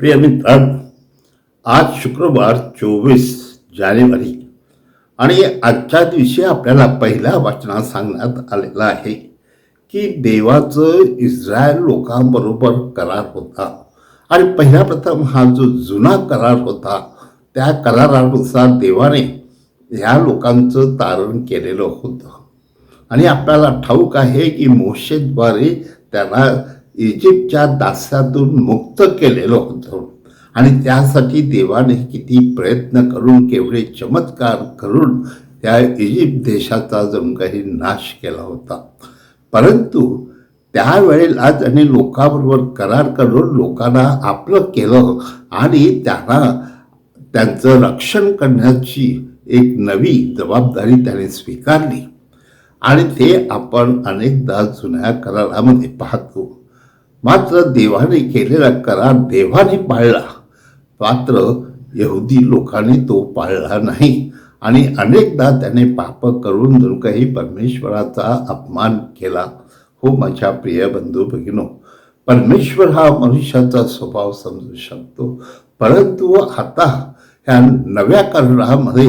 प्रिय मित्र आज शुक्रवार चोवीस जानेवारी आणि आजच्या दिवशी आपल्याला पहिल्या वाचनात सांगण्यात आलेलं आहे की देवाचं इस्रायल लोकांबरोबर करार होता आणि पहिल्या प्रथम हा जो जुना करार होता त्या करारानुसार देवाने ह्या लोकांचं तारण केलेलं होतं. आणि आपल्याला ठाऊक आहे की मोशेद्वारे त्यांना इजिप्तच्या दास्यातून मुक्त केलेलं होतं. आणि त्यासाठी देवाने किती प्रयत्न करून केवढे चमत्कार करून त्या इजिप्त देशाचा जणू काही नाश केला होता. परंतु त्यावेळेला त्यांनी लोकांबरोबर करार करून लोकांना आपलं केलं आणि त्यांना त्यांचं रक्षण करण्याची एक नवी जबाबदारी त्याने स्वीकारली. आणि ते आपण अनेकदा जुन्या करारामध्ये पाहतो. मात्र देवाने केलेला करार देवाने पाळला. मात्र यहुदी लोकांनी तो पाळला नाही आणि अनेकदा त्याने पाप करून जणू काही परमेश्वराचा अपमान केला. हो माझ्या प्रिय बंधू भगिनो परमेश्वर हा मनुष्याचा स्वभाव समजू शकतो परंतु आता ह्या नव्या करारामध्ये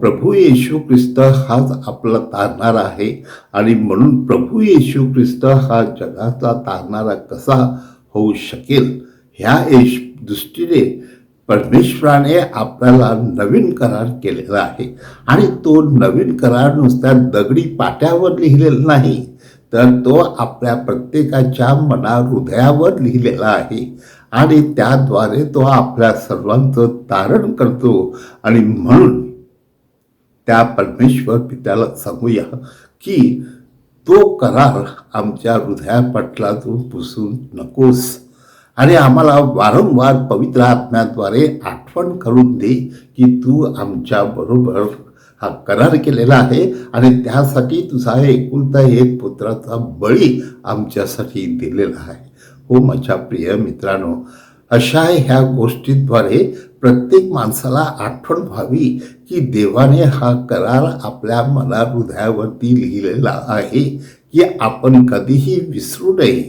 प्रभू येशू ख्रिस्त हाच आपला तारणार आहे. आणि म्हणून प्रभू येशू ख्रिस्त हा जगाचा तारणारा कसा होऊ शकेल? ह्या येश दृष्टीने परमेश्वराने आपल्याला नवीन करार केलेला आहे. आणि तो नवीन करार नुसत्या दगडी पाट्यावर लिहिलेला नाही तर तो आपल्या प्रत्येकाच्या मना हृदयावर लिहिलेला आहे. आणि त्याद्वारे तो आपल्या सर्वांचं तारण करतो. आणि म्हणून त्या परमेश्वर पित्याला सांगूया की तो करार आमच्या हृदयापटलातून पुसून नकोस. आणि आम्हाला वारंवार पवित्र आत्म्याद्वारे आठवण करून दे की तू आमच्या बरोबर हा करार केलेला आहे आणि त्यासाठी तुझा एकुलता एक पुत्राचा बळी आमच्यासाठी दिलेला आहे. हो माझ्या प्रिय मित्रांनो अशा ह्या गोष्टीद्वारे प्रत्येक माणसाला आठवण व्हावी की देवाने हा करार आपल्या मना हृदयावरती लिहिलेला आहे की आपण कधीही विसरू नये.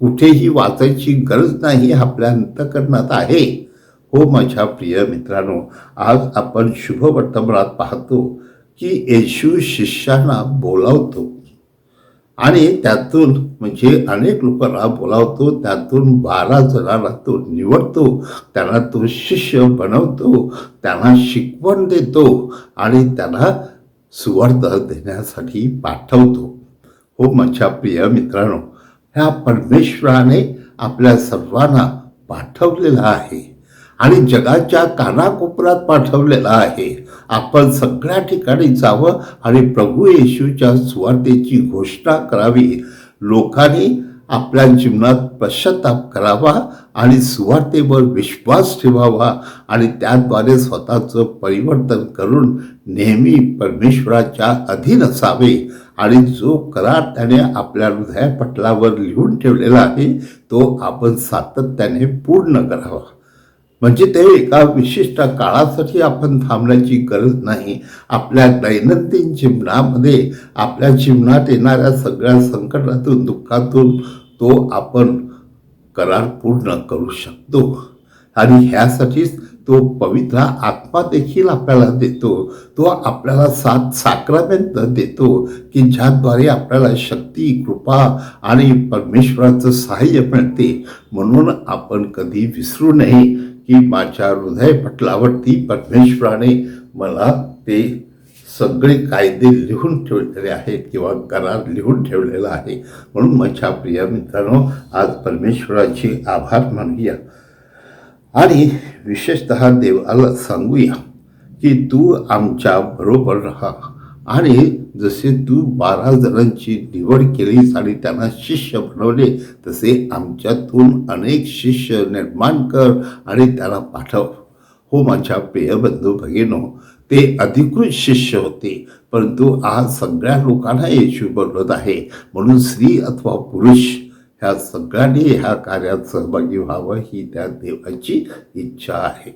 कुठेही वाचायची गरज नाही आपल्या अंतकरणात आहे. हो माझ्या प्रिय मित्रांनो आज आपण शुभ वर्तमानात पाहतो की येशू शिष्यांना बोलावतो. आणि त्यातून म्हणजे अनेक लोकांना बोलावतो त्यातून बारा जणांना तो निवडतो त्यांना तो शिष्य बनवतो त्यांना शिकवण देतो आणि त्यांना सुवर्ध देण्यासाठी पाठवतो. हो माझ्या प्रिय मित्रांनो ह्या परमेश्वराने आपल्या सर्वांना पाठवलेला आहे. आणि जगाच्या कानाकोपऱ्यात पाठवलेला आहे. आपण सगळ्या ठिकाणी जावं आणि प्रभू येशूच्या सुवार्थेची घोषणा करावी. लोकांनी आपल्या जीवनात पश्चाताप करावा आणि सुवार्थेवर विश्वास ठेवावा आणि त्याद्वारे स्वतःचं परिवर्तन करून नेहमी परमेश्वराच्या अधीन असावे. आणि जो करार त्याने आपल्या हृदयपटलावर लिहून ठेवलेला आहे तो आपण सातत्याने पूर्ण करावा. म्हणजे ते एका विशिष्ट काळासाठी आपण थांबण्याची गरज नाही. आपल्या दैनंदिन जीवनामध्ये आपल्या जीवनात येणाऱ्या सगळ्या संकटातून दुःखातून तो आपण करार पूर्ण करू शकतो. आणि ह्यासाठीच तो पवित्र आत्मा देखील आपल्याला देतो. तो आपल्याला सात साक्रामेंत देतो की ज्याद्वारे आपल्याला शक्ती कृपा आणि परमेश्वराचं सहाय्य मिळते. म्हणून आपण कधी विसरू नये. की माझ्या हृदय पटलावरती परमेश्वराने मला ते सगळे कायदे लिहून ठेवलेले आहेत किंवा करार लिहून ठेवलेला आहे. म्हणून माझ्या प्रिय मित्रांनो आज परमेश्वराची आभार मानूया. आणि विशेषत देवाला सांगूया की तू आमच्या बरोबर राहा. आणि जसे तू बारा जणांची निवड केलीस आणि त्यांना शिष्य बनवले तसे आमच्यातून अनेक शिष्य निर्माण कर आणि त्याला पाठव. हो माझ्या प्रिय भगिनो ते अधिकृत शिष्य होते परंतु आज सगळ्या लोकांना येशू बनवत आहे. म्हणून स्त्री अथवा पुरुष ह्या सगळ्यांनी ह्या कार्यात सहभागी व्हावं ही त्या देवाची इच्छा आहे.